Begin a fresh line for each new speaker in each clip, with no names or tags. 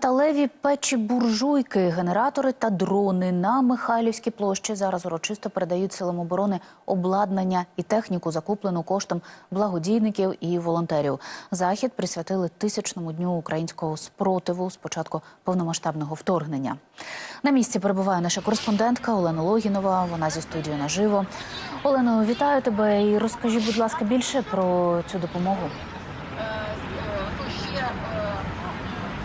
Металеві печі буржуйки, генератори та дрони на Михайлівській площі зараз урочисто передають силам оборони обладнання і техніку, закуплену коштом благодійників і волонтерів. Захід присвятили тисячному дню українського спротиву з початку повномасштабного вторгнення. На місці перебуває наша кореспондентка Олена Логінова. Вона зі студією наживо. Олено, вітаю тебе і розкажи, будь ласка, більше про цю допомогу.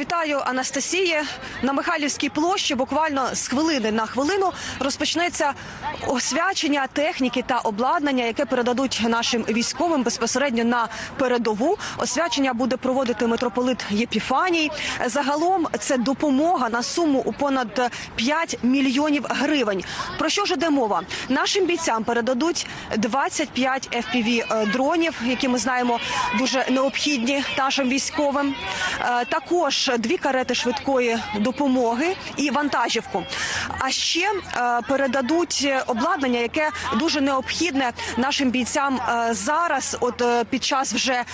Вітаю, Анастасія. На Михайлівській площі буквально з хвилини на хвилину розпочнеться освячення техніки та обладнання, яке передадуть нашим військовим безпосередньо на передову. Освячення буде проводити митрополит Єпіфаній. Загалом це допомога на суму у понад 5 мільйонів гривень. Про що ж іде мова? Нашим бійцям передадуть 25 fpv дронів, які ми знаємо дуже необхідні нашим військовим. Е, Також дві карети швидкої допомоги і вантажівку. А ще е, передадуть обладнання, яке дуже необхідне нашим бійцям е, зараз. От е, під час вже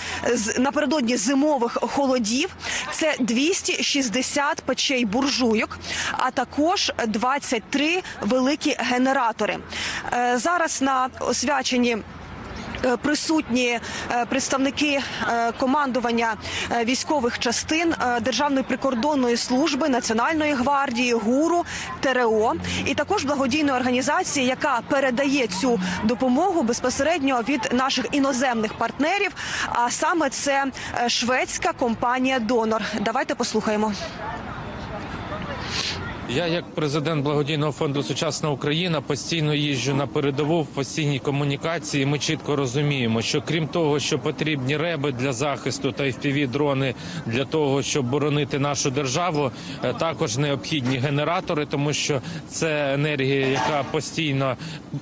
напередодні зимових холодів. Це 260 печей буржуйок, а також 23 великі генератори. Зараз на освяченні. Е, Присутні е, представники е, командування військових частин Державної прикордонної служби, Національної гвардії, ГУРу, ТРО і також благодійної організації, яка передає цю допомогу безпосередньо від наших іноземних партнерів. А саме це шведська компанія Донор. Давайте послухаємо.
Я, як президент благодійного фонду Сучасна Україна, постійно їжджу на передову в постійній комунікації. Ми чітко розуміємо, що крім того, що потрібні реби для захисту та fpv дрони для того, щоб боронити нашу державу, е, також необхідні генератори, тому що це енергія, яка постійно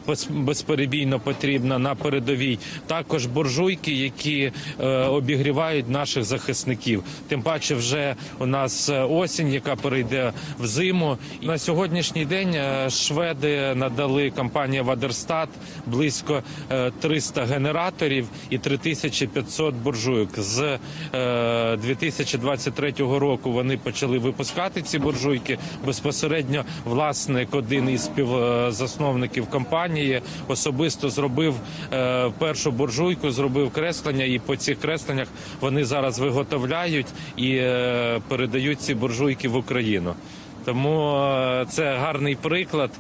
пос- безперебійно потрібна на передовій. Також буржуйки, які е, обігрівають наших захисників. Тим паче, вже у нас е, осінь, яка перейде в зиму. На сьогоднішній день е, шведи надали компанія Вадерстат близько е, 300 генераторів і 3500 буржуйок. З е, 2023 року вони почали випускати ці буржуйки. Безпосередньо власник, один із співзасновників компанії, особисто зробив е, першу буржуйку, зробив креслення, і по цих кресленнях вони зараз виготовляють і е, передають ці буржуйки в Україну. Тому е, це гарний приклад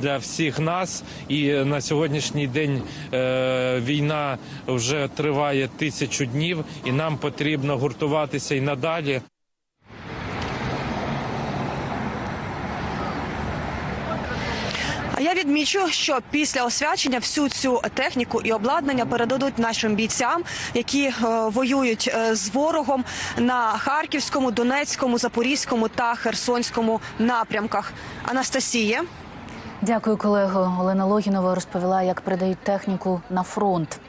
для всіх нас. І на сьогоднішній день е, війна вже триває тисячу днів, і нам потрібно гуртуватися і надалі.
Я відмічу, що після освячення всю цю техніку і обладнання передадуть нашим бійцям, які е, воюють е, з ворогом на Харківському, Донецькому, Запорізькому та Херсонському напрямках. Анастасія.
Дякую, колего. Олена Логінова розповіла, як передають техніку на фронт.